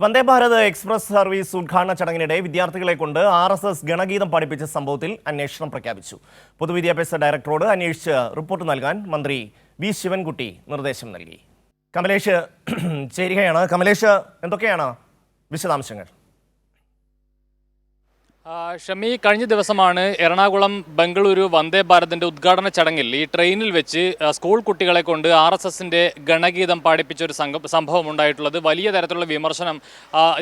Vande Bharat express service ഉദ്ഘാടന ചടങ്ങിനിടെ വിദ്യാർത്ഥികളെ കൊണ്ട് ആർ എസ് എസ് ഗണഗീതം പഠിപ്പിച്ച സംഭവത്തിൽ അന്വേഷണം പ്രഖ്യാപിച്ചു. പൊതുവിദ്യാഭ്യാസ ഡയറക്ടറോട് അന്വേഷിച്ച് റിപ്പോർട്ട് നൽകാൻ മന്ത്രി വി ശിവൻകുട്ടി നിർദ്ദേശം നൽകി. കമലേഷ് ചേരുകയാണ്. കമലേഷ് എന്തൊക്കെയാണ് വിശദാംശങ്ങൾ? ഷമി കഴിഞ്ഞ ദിവസമാണ് എറണാകുളം ബംഗളൂരു വന്ദേ ഭാരതിന്റെ ഉദ്ഘാടന ചടങ്ങിൽ ഈ ട്രെയിനിൽ വെച്ച് സ്കൂൾ കുട്ടികളെ കൊണ്ട് ആർ എസ് എസിന്റെ ഗണഗീതം പാടിപ്പിച്ച ഒരു സംഭവം ഉണ്ടായിട്ടുള്ളത്. വലിയ തരത്തിലുള്ള വിമർശനം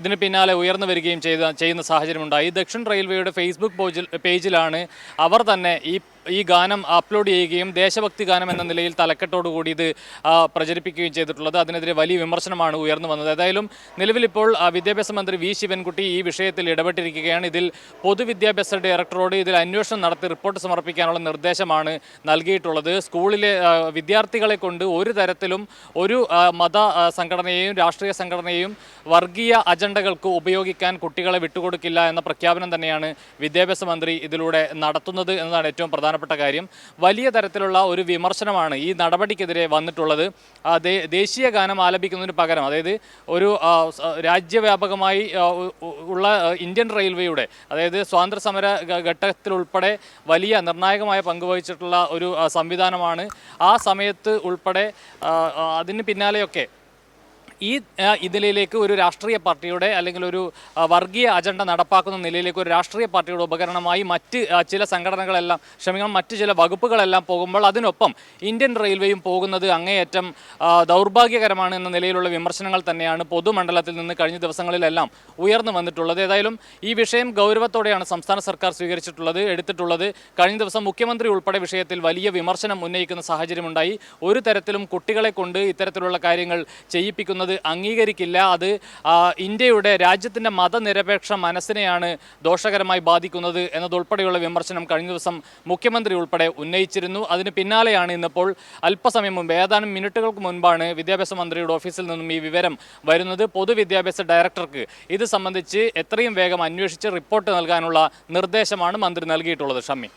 ഇതിന് പിന്നാലെ ഉയർന്നു വരികയും ചെയ്ത ചെയ്യുന്ന സാഹചര്യമുണ്ടായി. ദക്ഷിണ റെയിൽവേയുടെ ഫേസ്ബുക്ക് പേജിലാണ് അവർ തന്നെ ഈ ഈ ഗാനം അപ്ലോഡ് ചെയ്യുകയും ദേശഭക്തി ഗാനം എന്ന നിലയിൽ തലക്കെട്ടോടുകൂടി ഇത് പ്രചരിപ്പിക്കുകയും ചെയ്തിട്ടുള്ളത്. അതിനെതിരെ വലിയ വിമർശനമാണ് ഉയർന്നു വന്നത്. ഏതായാലും നിലവിലിപ്പോൾ വിദ്യാഭ്യാസ മന്ത്രി വി. ശിവൻകുട്ടി ഈ വിഷയത്തിൽ ഇടപെട്ടിരിക്കുകയാണ്. ഇതിൽ പൊതുവിദ്യാഭ്യാസ ഡയറക്ടറോട് ഇതിൽ അന്വേഷണം നടത്തി റിപ്പോർട്ട് സമർപ്പിക്കാനുള്ള നിർദ്ദേശമാണ് നൽകിയിട്ടുള്ളത്. സ്കൂളിലെ വിദ്യാർത്ഥികളെ കൊണ്ട് ഒരു തരത്തിലും ഒരു മത സംഘടനയെയും രാഷ്ട്രീയ സംഘടനയെയും വർഗീയ അജണ്ടകൾക്ക് ഉപയോഗിക്കാൻ കുട്ടികളെ വിട്ടുകൊടുക്കില്ല എന്ന പ്രഖ്യാപനം തന്നെയാണ് വിദ്യാഭ്യാസ മന്ത്രി ഇതിലൂടെ നടത്തുന്നത് എന്നതാണ് ഏറ്റവും പ്രധാനപ്പെട്ട കാര്യം. വലിയ തരത്തിലുള്ള ഒരു വിമർശനമാണ് ഈ നടപടിക്കെതിരെ വന്നിട്ടുള്ളത്. ദേശീയ ഗാനം ആലപിക്കുന്നതിന് പകരം അതായത് ഒരു രാജ്യവ്യാപകമായി ഉള്ള ഇന്ത്യൻ റെയിൽവേയുടെ അതായത് സ്വാതന്ത്ര്യ സമര ഘട്ടത്തിലുൾപ്പെടെ വലിയ നിർണായകമായ പങ്കുവഹിച്ചിട്ടുള്ള ഒരു സംവിധാനമാണ്. ആ സമയത്ത് ഉൾപ്പെടെ അതിന് പിന്നാലെയൊക്കെ ഈ ഇതിലേക്ക് ഒരു രാഷ്ട്രീയ പാർട്ടിയുടെ അല്ലെങ്കിൽ ഒരു വർഗീയ അജണ്ട നടപ്പാക്കുന്ന നിലയിലേക്ക് ഒരു രാഷ്ട്രീയ പാർട്ടിയുടെ ഉപകരണമായി മറ്റ് ചില സംഘടനകളെല്ലാം ക്ഷമിക്കണം മറ്റ് ചില വകുപ്പുകളെല്ലാം പോകുമ്പോൾ അതിനൊപ്പം ഇന്ത്യൻ റെയിൽവേയും പോകുന്നത് അങ്ങേയറ്റം ദൗർഭാഗ്യകരമാണ് എന്ന നിലയിലുള്ള വിമർശനങ്ങൾ തന്നെയാണ് പൊതുമണ്ഡലത്തിൽ നിന്ന് കഴിഞ്ഞ ദിവസങ്ങളിലെല്ലാം ഉയർന്നു വന്നിട്ടുള്ളത്. ഏതായാലും ഈ വിഷയം ഗൗരവത്തോടെയാണ് സംസ്ഥാന സർക്കാർ സ്വീകരിച്ചിട്ടുള്ളത് എടുത്തിട്ടുള്ളത്. കഴിഞ്ഞ ദിവസം മുഖ്യമന്ത്രി ഉൾപ്പെടെ വിഷയത്തിൽ വലിയ വിമർശനം ഉന്നയിക്കുന്ന സാഹചര്യമുണ്ടായി. ഒരു തരത്തിലും കുട്ടികളെ കൊണ്ട് ഇത്തരത്തിലുള്ള കാര്യങ്ങൾ ചെയ്യിപ്പിക്കുന്നത് അംഗീകരിക്കില്ല. അത് ഇന്ത്യയുടെ രാജ്യത്തിന്റെ മതനിരപേക്ഷ മനസ്സിനെയാണ് ദോഷകരമായി ബാധിക്കുന്നത് എന്നതുൾപ്പെടെയുള്ള വിമർശനം കഴിഞ്ഞ ദിവസം മുഖ്യമന്ത്രി ഉൾപ്പെടെ ഉന്നയിച്ചിരുന്നു. അതിന് പിന്നാലെയാണ് ഇന്നിപ്പോൾ അല്പസമയം മുമ്പ് ഏതാനും മിനിറ്റുകൾക്ക് മുൻപാണ് വിദ്യാഭ്യാസ മന്ത്രിയുടെ ഓഫീസിൽ നിന്നും ഈ വിവരം വരുന്നത്. പൊതുവിദ്യാഭ്യാസ ഡയറക്ടർക്ക് ഇത് സംബന്ധിച്ച് എത്രയും വേഗം അന്വേഷിച്ച് റിപ്പോർട്ട് നൽകാനുള്ള നിർദ്ദേശമാണ് മന്ത്രി നൽകിയിട്ടുള്ളത്. ഷമ്മി.